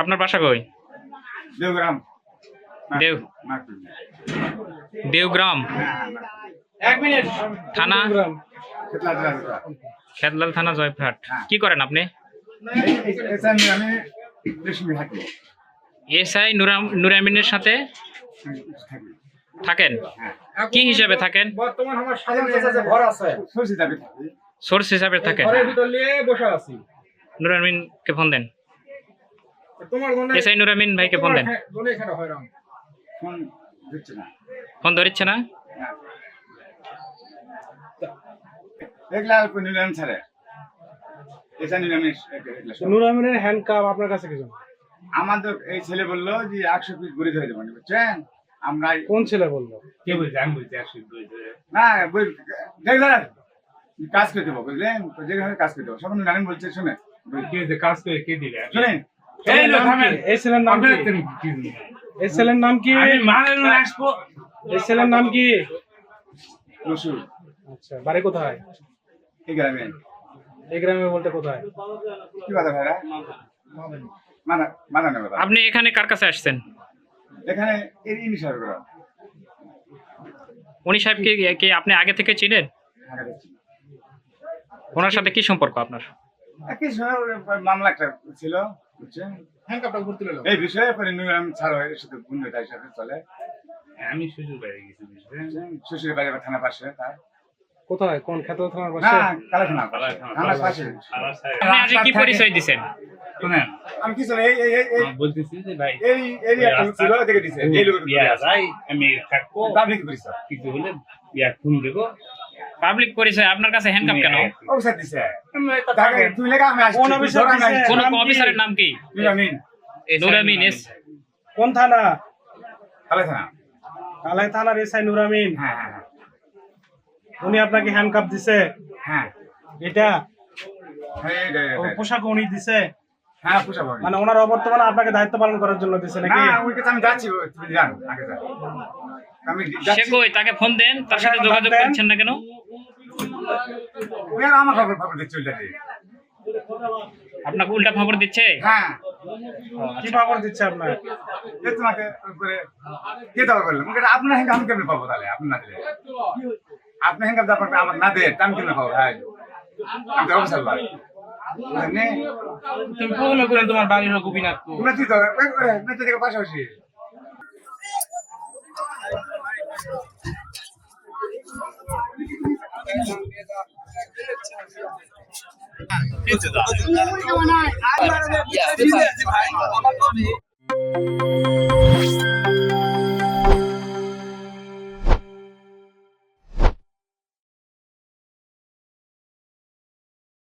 আপনার বাসা কই? দেওগ্রাম। দেও। দেওগ্রাম। এক মিনিট। থানা? খেতলা খেতলাল থানা জয়পুরহাট। কি করেন আপনি? এসআই নুরাম নুরামিনের সাথে থাকেন? কি হিসাবে থাকেন? বর্তমান আমার সাধারণ চাচা আছে। সরষে দাবি সোর্স হিসাবে থাকেন। ঘরের ভিতর নিয়ে বসে আছি। নুরামিনকে ফোন দেন। তোমার মনে এসআই ভাইকে ফোন দেন। ফোন না। ধরিচ্ছে কিছু আমাদের এই ছেলে বলল যে একশো পিস ঘুরে ধরে দেবেন বুঝছেন? আমরা কোন ছেলে বলল? কে বলছে? আমি বলছি একশো দুই না কাজ করে দেবো বুঝলেন? কাজ করে দেবো। সব নারায়ণ বলছে শুনে কাজ করে কে দিলে শুনেন? এই লো থামেন। এই ছেলের নাম কি? এই ছেলের নাম কি? আমি মারানো আসব। এই ছেলের নাম কি? রসুল। আচ্ছা বাড়ি কোথায়? এই গ্রামে। এই গ্রামে বলতে কোথায়? কি কথা ভাইরা? মানা আপনি এখানে কার কাছে আসছেন? এখানে উনি সাহেবকে কি আপনি আগে থেকে চিনেন? ওনার সাথে কি সম্পর্ক আপনার? একই সময় মামলা একটা ছিল বুঝছেন? হ্যান্ডকাপটা ঘুরতে গেল এই বিষয়ে পরে নুরাম ছাড় হয়ে সাথে বন্ধুতার সাথে চলে। আমি শ্বশুর বাড়ি গেছি? শ্বশুরের বাড়ি থানা পাশে তার। কোথায়? কোন খেতল থানার পাশে? কালা থানা পাশে। থানার পাশে আপনি আজকে কি পরিচয় শুনেন। আমি কি এই এই এই- এই বলতেছি যে ভাই এই এরিয়া ছিল দেখে দিছে। এই বিয়া আমি থাকব। পরিচয়? কিছু হলে বিয়া খুন দেবো। পাবলিক পরিচয় আপনার কাছে হ্যান্ডকাপ কেন? অবসর দিছে। তাকে তুই লেখা আমি আসছি। কোন অফিসার দিছে? কোন অফিসারের নাম কি? নুরামিন নুরামিন। এস। কোন থানা? কালা থানা। কালাই থানার এসআই নুর আমিন হ্যাঁ হ্যাঁ হ্যাঁ। উনি আপনাকে হ্যান্ডকাপ দিছে? হ্যাঁ। এটা? হ্যাঁ পোশাক উনি দিছে? হ্যাঁ মানে ওনার অবর্তমানে আপনাকে দায়িত্ব পালন করার জন্য দিছে না নাকি ওই কাছে আমি যাচ্ছি তুমি জান আগে যান আমি সে কই তাকে ফোন দেন তার সাথে যোগাযোগ করছেন না কেন? ওই আমার খবর খবর দিচ্ছে ওইটাতে আপনাকে উল্টা খবর দিচ্ছে? হ্যাঁ। কি খবর দিচ্ছে আপনার? এ তোমাকে করে কে আপনার আমি কেমনে পাবো তাহলে? আপনার না দিলে। আপনার হ্যাঙ্গা আমার না দে আমি কেমনে পাবো? হ্যাঁ। আমি তো অবসর ভাই। তুমি প্রথমে করে তোমার বাড়ির হোক গোপীনাথ তোমরা তুই তো মেতে থেকে পাশাপাশি। Yeah,